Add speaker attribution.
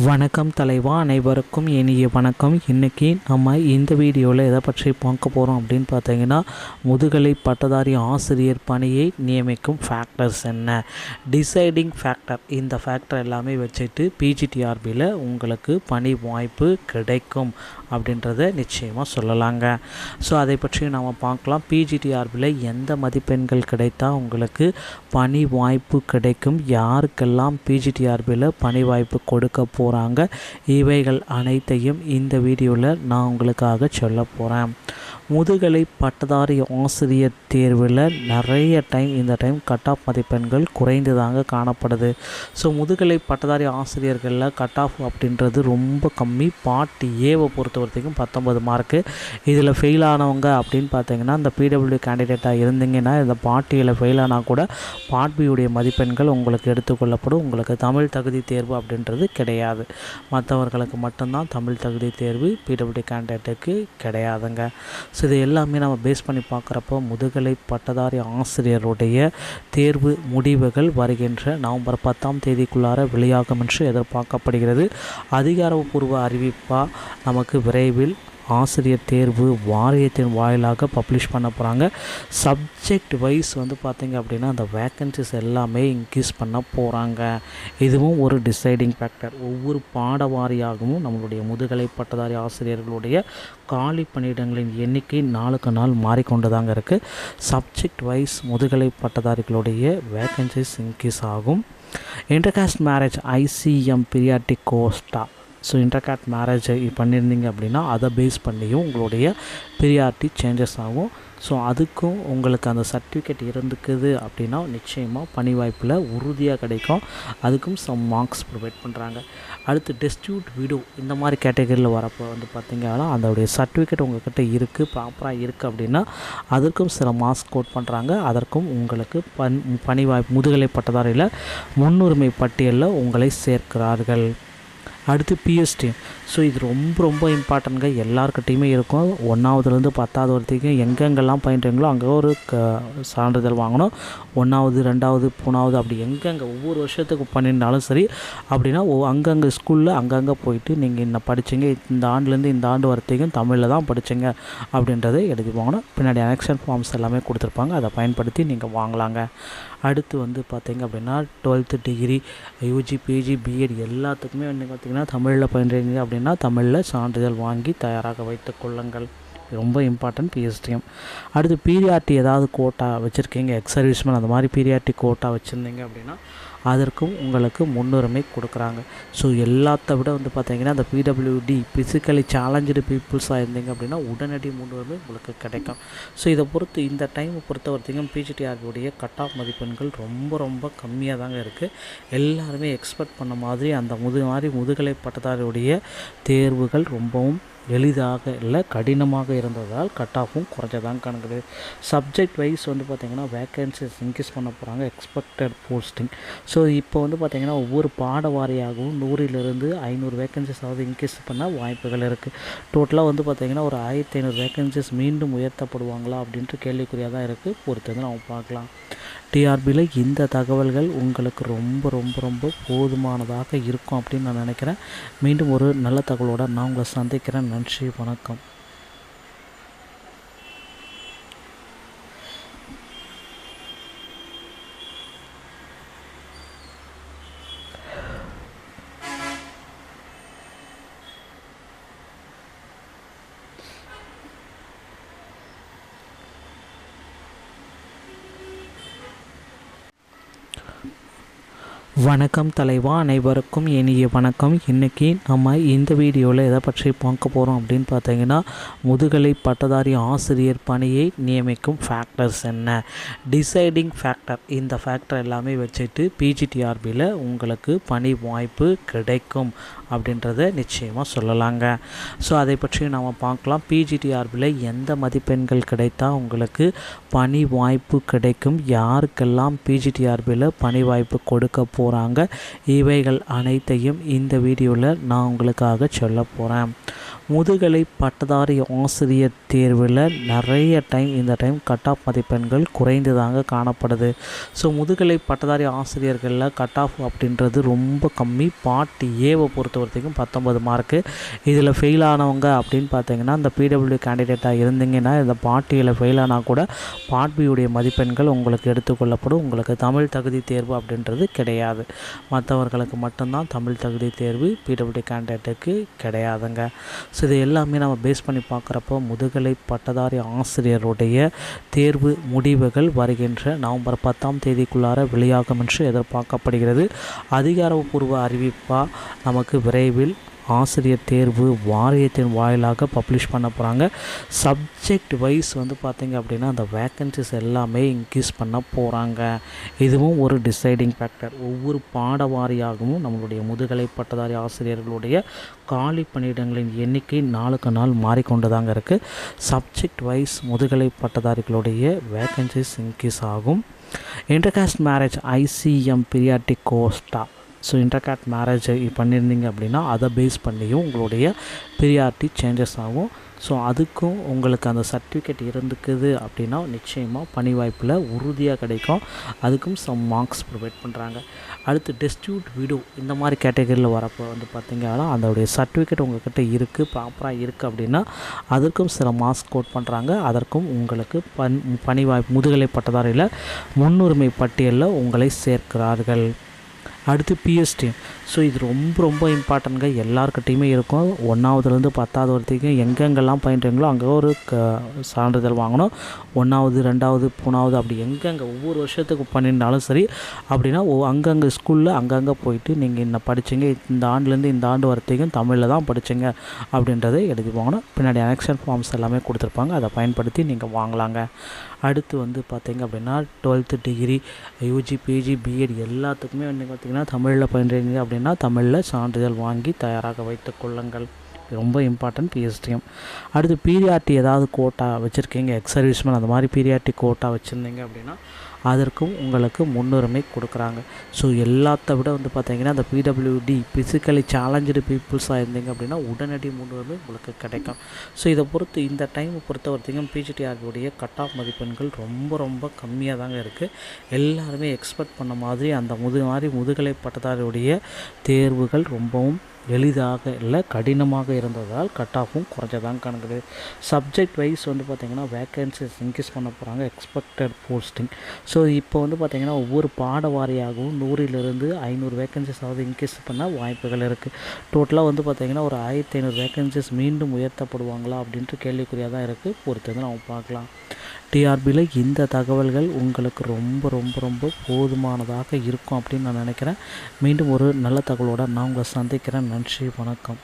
Speaker 1: வணக்கம் தலைவா அனைவருக்கும் இனிய வணக்கம். இன்றைக்கி நம்ம இந்த வீடியோவில் எதை பற்றி பார்க்க போகிறோம் அப்படின்னு பார்த்தீங்கன்னா முதுகலை பட்டதாரி ஆசிரியர் பணியை நியமிக்கும் ஃபேக்டர்ஸ் என்ன? டிசைடிங் ஃபேக்டர் இந்த ஃபேக்டர் எல்லாமே வச்சுட்டு பிஜிடிஆர்பியில் உங்களுக்கு பணி வாய்ப்பு கிடைக்கும். அப்படின்றத நிச்சயமாக சொல்லலாங்க. ஸோ அதை பற்றி நாம் பார்க்கலாம். பிஜிடிஆர்பியில் எந்த மதிப்பெண்கள் கிடைத்தால் உங்களுக்கு பணி வாய்ப்பு கிடைக்கும்? யாருக்கெல்லாம் பிஜிடிஆர்பியில் பணி வாய்ப்பு கொடுக்க போகிறாங்க இவைகள் அனைத்தையும் இந்த வீடியோவில் நான் உங்களுக்காக சொல்ல போகிறேன் முதுகலை பட்டதாரி ஆசிரியர் தேர்வில் நிறைய டைம் இந்த டைம் கட் ஆஃப் மதிப்பெண்கள் குறைந்து தாங்க காணப்படுது. ஸோ முதுகலை பட்டதாரி ஆசிரியர்களில் கட் ஆஃப் அப்படின்றது ரொம்ப கம்மி. பாட்டு ஏவை பொறுத்த வரைக்கும் பத்தொன்பது மார்க்கு இதில் ஃபெயில் ஆனவங்க அப்படின்னு பார்த்தீங்கன்னா இந்த பிடபிள்யூ கேண்டிடேட்டாக இருந்தீங்கன்னா இந்த பாட்டியில் ஃபெயில் ஆனால் கூட பார்ட் பியுடைய மதிப்பெண்கள் உங்களுக்கு எடுத்துக்கொள்ளப்படும். உங்களுக்கு தமிழ் தகுதி தேர்வு அப்படின்றது கிடையாது. மற்றவர்களுக்கு மட்டும்தான் தமிழ் தகுதி தேர்வு பிடபிள்யூ கேண்டிடேட்டுக்கு கிடையாதுங்க. ஸோ இது எல்லாமே நம்ம பேஸ் பண்ணி பார்க்குறப்போ முதுகலை பட்டதாரி ஆசிரியருடைய தேர்வு முடிவுகள் வருகின்ற நவம்பர் பத்தாம் தேதிக்குள்ளார வெளியாகும் என்று எதிர்பார்க்கப்படுகிறது. அதிகாரப்பூர்வ அறிவிப்பாக நமக்கு விரைவில் ஆசிரியர் தேர்வு வாரியத்தின் வாயிலாக பப்ளிஷ் பண்ண போகிறாங்க சப்ஜெக்ட் வைஸ் வந்து பார்த்திங்க அப்படின்னா அந்த வேக்கன்சிஸ் எல்லாமே இன்க்ரீஸ் பண்ண போகிறாங்க இதுவும் ஒரு டிசைடிங் ஃபேக்டர் ஒவ்வொரு பாட வாரியாகவும் நம்மளுடைய முதுகலை பட்டதாரி ஆசிரியர்களுடைய காலி பணியிடங்களின் எண்ணிக்கை நாளுக்கு நாள் மாறிக்கொண்டு தாங்க இருக்குது சப்ஜெக்ட் வைஸ் முதுகலை பட்டதாரிகளுடைய வேக்கன்சிஸ் இன்க்ரீஸ் ஆகும். Intercaste marriage ICM priority quota so intercaste marriage பண்ணியிருந்தீங்க அப்படின்னா அதை பேஸ் பண்ணியும் உங்களுடைய ப்ரியாரிட்டி சேஞ்சஸ் ஆகும். ஸோ அதுக்கும் உங்களுக்கு அந்த சர்டிஃபிகேட் இருந்துக்குது அப்படின்னா நிச்சயமாக பணி வாய்ப்பில் உறுதியாக கிடைக்கும். அதுக்கும் சம் மார்க்ஸ் ப்ரொவைட் பண்ணுறாங்க அடுத்து டெஸ்டியூட் விடோ இந்த மாதிரி கேட்டகரியில் வரப்போ வந்து பார்த்திங்கன்னா அதோடைய சர்டிஃபிகேட் உங்கள்கிட்ட இருக்குது ப்ராப்பராக இருக்குது அப்படின்னா அதற்கும் சில மார்க்ஸ் கோட் பண்ணுறாங்க அதற்கும் உங்களுக்கு பண் பணி வாய்ப்பு முதுகலை பட்டதாரியில் முன்னுரிமை பட்டியலில் உங்களை சேர்க்கிறார்கள். அடுத்து பிஎஸ்டி ஸோ இது ரொம்ப ரொம்ப இம்பார்ட்டன்ட்ங்க எல்லாருக்கிட்டையுமே இருக்கும். ஒன்றாவதுலேருந்து பத்தாவது வரைக்கும் எங்கெங்கெல்லாம் பயின்றீங்களோ அங்கே ஒரு க சான்றிதழ் வாங்கணும். ஒன்றாவது ரெண்டாவது மூணாவது அப்படி எங்கெங்கே ஒவ்வொரு வருஷத்துக்கு பண்ணியிருந்தாலும் சரி அப்படின்னா ஓ அங்கங்கே ஸ்கூலில் அங்கங்கே போயிட்டு நீங்கள் என்ன படித்தீங்க இந்த ஆண்டுலேருந்து இந்த ஆண்டு வரைக்கும் தமிழில் தான் படித்தீங்க அப்படின்றத எழுதி வாங்கணும். பின்னாடி அனெக்ஷன் ஃபார்ம்ஸ் எல்லாமே கொடுத்துருப்பாங்க. அதை பயன்படுத்தி நீங்கள் வாங்கலாங்க. அடுத்து வந்து பார்த்தீங்க அப்படின்னா twelfth degree UG PG BEd எல்லாத்துக்குமே வந்து பார்த்திங்கன்னா தமிழில் பயின்றீங்க அப்படின்னா தமிழில் சான்றிதழ் வாங்கி தயாராக வைத்து கொள்ளுங்கள். ரொம்ப இம்பார்ட்டன்ட் பிஎஸ்டிஎம் அடுத்து பீரியாட்டி ஏதாவது கோட்டா வச்சுருக்கீங்க எக்ஸ் சர்வீஸ்மேன் அந்த மாதிரி பீரியாட்டி கோட்டா வச்சுருந்தீங்க அப்படின்னா அதற்கும் உங்களுக்கு முன்னுரிமை கொடுக்குறாங்க. ஸோ எல்லாத்த விட வந்து பார்த்தீங்கன்னா அந்த பிடபிள்யூடி ஃபிசிக்கலி சேலஞ்சு பீப்புள்ஸாக இருந்தீங்க அப்படின்னா உடனடி முன்னுரிமை உங்களுக்கு கிடைக்கும். ஸோ இதை பொறுத்து இந்த டைமை பொறுத்த வரைக்கும் பிஜிடிஆர்பியுடைய கட் ஆஃப் மதிப்பெண்கள் ரொம்ப ரொம்ப கம்மியாக தாங்க இருக்குது எல்லாருமே எக்ஸ்பெக்ட் பண்ண மாதிரி அந்த முது மாதிரி முதுகலை பட்டதாரியுடைய தேர்வுகள் ரொம்பவும் எளிதாக இல்லை கடினமாக இருந்ததால் கட் ஆஃபும் குறைஞ்சதான் கணக்குது. சப்ஜெக்ட் வைஸ் வந்து பார்த்திங்கன்னா வேக்கன்சிஸ் இன்க்ரீஸ் பண்ண போகிறாங்க எக்ஸ்பெக்டட் போஸ்டிங் ஸோ இப்போ வந்து பார்த்திங்கன்னா ஒவ்வொரு பாட வாரியாகவும் நூறிலிருந்து ஐநூறு வேக்கன்சிஸாவது இன்க்ரீஸ் பண்ண வாய்ப்புகள் இருக்குது டோட்டலாக வந்து பார்த்திங்கன்னா ஒரு ஆயிரத்தி ஐநூறு வேக்கன்சிஸ் மீண்டும் உயர்த்தப்படுவாங்களா அப்படின்ட்டு கேள்விக்குறியாக தான் இருக்குது பொறுத்து வந்து நம்ம பார்க்கலாம். டிஆர்பியில் இந்த தகவல்கள் உங்களுக்கு ரொம்ப ரொம்ப ரொம்ப போதுமானதாக இருக்கும் அப்படின்னு நான் நினைக்கிறேன். மீண்டும் ஒரு நல்ல தகவலோடு நான் உங்களை சந்திக்கிறேன். நன்றி வணக்கம். வணக்கம் தலைவா அனைவருக்கும் இனிய வணக்கம். இன்றைக்கி நம்ம இந்த வீடியோவில் எதை பற்றி பார்க்க போகிறோம் அப்படின்னு பார்த்தீங்கன்னா முதுகலை பட்டதாரி ஆசிரியர் பணியை நியமிக்கும் ஃபேக்டர்ஸ் என்ன? டிசைடிங் ஃபேக்டர் இந்த ஃபேக்டர் எல்லாமே வச்சுட்டு பிஜிடிஆர்பியில் உங்களுக்கு பணி வாய்ப்பு கிடைக்கும் அப்படின்றத நிச்சயமாக சொல்லலாங்க. ஸோ அதை பற்றி நாம் பார்க்கலாம். பிஜிடிஆர்பியில் எந்த மதிப்பெண்கள் கிடைத்தால் உங்களுக்கு பணி வாய்ப்பு கிடைக்கும்? யாருக்கெல்லாம் பிஜிடிஆர்பியில் பணி வாய்ப்பு கொடுக்க போகிறாங்க இவைகள் அனைத்தையும் இந்த வீடியோவில் நான் உங்களுக்காக சொல்ல போகிறேன் முதுகலை பட்டதாரி ஆசிரியர் தேர்வில் நிறைய டைம் இந்த டைம் கட் ஆஃப் மதிப்பெண்கள் குறைந்ததாக காணப்படுது. ஸோ முதுகலை பட்டதாரி ஆசிரியர்களில் கட் ஆஃப் அப்படின்றது ரொம்ப கம்மி. பாட்டு ஏவை பொறுத்த வரைக்கும் பத்தொன்பது மார்க்கு இதில் ஃபெயில் ஆனவங்க அப்படின்னு பார்த்தீங்கன்னா இந்த பிடபிள்யூ கேண்டிடேட்டாக இருந்தீங்கன்னா இந்த பாட்டியில் ஏல ஃபெயில் ஆனால் கூட பார்ட் பியுடைய மதிப்பெண்கள் உங்களுக்கு எடுத்துக்கொள்ளப்படும். உங்களுக்கு தமிழ் தகுதி தேர்வு அப்படின்றது கிடையாது. மற்றவர்களுக்கு மட்டும்தான் தமிழ் தகுதி தேர்வு பிடபிள்யூ கேண்டிடேட்டுக்கு கிடையாதுங்க. ஸோ இது எல்லாமே நம்ம பேஸ் பண்ணி பார்க்குறப்போ முதுகலை பட்டதாரி ஆசிரியருடைய தேர்வு முடிவுகள் வருகின்ற நவம்பர் பத்தாம் தேதிக்குள்ளார வெளியாகும் என்று எதிர்பார்க்கப்படுகிறது. அதிகாரப்பூர்வ அறிவிப்பாக நமக்கு விரைவில் ஆசிரியர் தேர்வு வாரியத்தின் வாயிலாக பப்ளிஷ் பண்ண போகிறாங்க சப்ஜெக்ட் வைஸ் வந்து பார்த்திங்க அப்படின்னா அந்த வேக்கன்சிஸ் எல்லாமே இன்க்ரீஸ் பண்ண போகிறாங்க இதுவும் ஒரு டிசைடிங் ஃபேக்டர் ஒவ்வொரு பாட வாரியாகவும் நம்மளுடைய முதுகலை பட்டதாரி ஆசிரியர்களுடைய காலி பணியிடங்களின் எண்ணிக்கை நாளுக்கு நாள் மாறிக்கொண்டு தாங்க இருக்குது சப்ஜெக்ட் வைஸ் முதுகலை பட்டதாரிகளுடைய வேக்கன்சிஸ் இன்க்ரீஸ் ஆகும். Intercaste marriage ICM priority quota so intercaste marriage பண்ணியிருந்தீங்க அப்படின்னா அதை பேஸ் பண்ணியும் உங்களுடைய ப்ரியாரிட்டி சேஞ்சஸ் ஆகும். ஸோ அதுக்கும் உங்களுக்கு அந்த சர்டிஃபிகேட் இருந்துக்குது அப்படின்னா நிச்சயமாக பணி வாய்ப்பில் உறுதியாக கிடைக்கும். அதுக்கும் சம் மார்க்ஸ் ப்ரொவைட் பண்ணுறாங்க அடுத்து டெஸ்டியூட் விடோ இந்த மாதிரி கேட்டகரியில் வரப்போ வந்து பார்த்திங்கன்னா அதோடைய சர்டிஃபிகேட் உங்கள்கிட்ட இருக்குது ப்ராப்பராக இருக்குது அப்படின்னா அதற்கும் சில மார்க்ஸ் கோட் பண்ணுறாங்க அதற்கும் உங்களுக்கு பண் பணி வாய்ப்பு முதுகலை பட்டதாரியில் முன்னுரிமை பட்டியலில் உங்களை சேர்க்கிறார்கள். அடுத்து பிஎஸ்டி ஸோ இது ரொம்ப ரொம்ப இம்பார்ட்டன்ட்ங்க எல்லாருக்கிட்டையுமே இருக்கும். ஒன்றாவதுலேருந்து பத்தாவது வரைக்கும் எங்கெங்கெல்லாம் பயின்றீங்களோ அங்கே ஒரு க சான்றிதழ் வாங்கணும். ஒன்றாவது ரெண்டாவது மூணாவது அப்படி எங்கெங்கே ஒவ்வொரு வருஷத்துக்கு பண்ணியிருந்தாலும் சரி அப்படின்னா ஓ அங்கங்கே ஸ்கூலில் அங்கங்கே போயிட்டு நீங்கள் இன்ன படித்தீங்க இந்த ஆண்டுலேருந்து இந்த ஆண்டு வரைக்கும் தமிழில் தான் படித்தீங்க அப்படின்றத எழுதி வாங்கணும். பின்னாடி அனெக்ஷன் ஃபார்ம்ஸ் எல்லாமே கொடுத்துருப்பாங்க. அதை பயன்படுத்தி நீங்கள் வாங்கலாங்க. அடுத்து வந்து பார்த்தீங்க அப்படின்னா twelfth degree UG PG BEd எல்லாத்துக்குமே வந்து பார்த்திங்கன்னா தமிழில் பயின்றீங்க அப்படின்னா தமிழில் சான்றிதழ் வாங்கி தயாராக வைத்து கொள்ளுங்கள். ரொம்ப இம்பார்ட்டன்ட் பிஎஸ்டிஎம் அடுத்து பீரியாட்டி ஏதாவது கோட்டா வச்சுருக்கீங்க எக்ஸ் சர்வீஸ்மேன் அந்த மாதிரி பீரியாட்டி கோட்டா வச்சுருந்தீங்க அப்படின்னா அதற்கும் உங்களுக்கு முன்னுரிமை கொடுக்குறாங்க. ஸோ எல்லாத்த விட வந்து பார்த்தீங்கன்னா அந்த பிடபிள்யூடி ஃபிசிக்கலி சேலஞ்சு பீப்புள்ஸாக இருந்தீங்க அப்படின்னா உடனடி முன்னுரிமை உங்களுக்கு கிடைக்கும். ஸோ இதை பொறுத்து இந்த டைம் பொறுத்த வரைக்கும் பிஜிடிஆருடைய கட் ஆஃப் மதிப்பெண்கள் ரொம்ப ரொம்ப கம்மியாக தாங்க இருக்குது எல்லாருமே எக்ஸ்பெக்ட் பண்ண மாதிரி அந்த முது மாதிரி முதுகலை பட்டதாரியுடைய தேர்வுகள் ரொம்பவும் எளிதாக இல்லை கடினமாக இருந்ததால் கட் ஆஃபும் குறைஞ்சதான் கணக்குது. சப்ஜெக்ட் வைஸ் வந்து பார்த்திங்கன்னா வேக்கன்சிஸ் இன்க்ரீஸ் பண்ண போகிறாங்க எக்ஸ்பெக்டட் போஸ்டிங் ஸோ இப்போ வந்து பார்த்திங்கன்னா ஒவ்வொரு பாட வாரியாகவும் நூறிலிருந்து ஐநூறு வேக்கன்சிஸாவது இன்க்ரீஸ் பண்ண வாய்ப்புகள் இருக்குது டோட்டலாக வந்து பார்த்திங்கன்னா ஒரு ஆயிரத்தி ஐநூறு வேக்கன்சிஸ் மீண்டும் உயர்த்தப்படுவாங்களா அப்படின்ட்டு கேள்விக்குறியாக தான் இருக்குது பொறுத்து வந்து நம்ம பார்க்கலாம். டிஆர்பியில் இந்த தகவல்கள் உங்களுக்கு ரொம்ப ரொம்ப ரொம்ப போதுமானதாக இருக்கும் அப்படின்னு நான் நினைக்கிறேன். மீண்டும் ஒரு நல்ல தகவலோடு நான் உங்களை சந்திக்கிறேன். நன்றி வணக்கம்.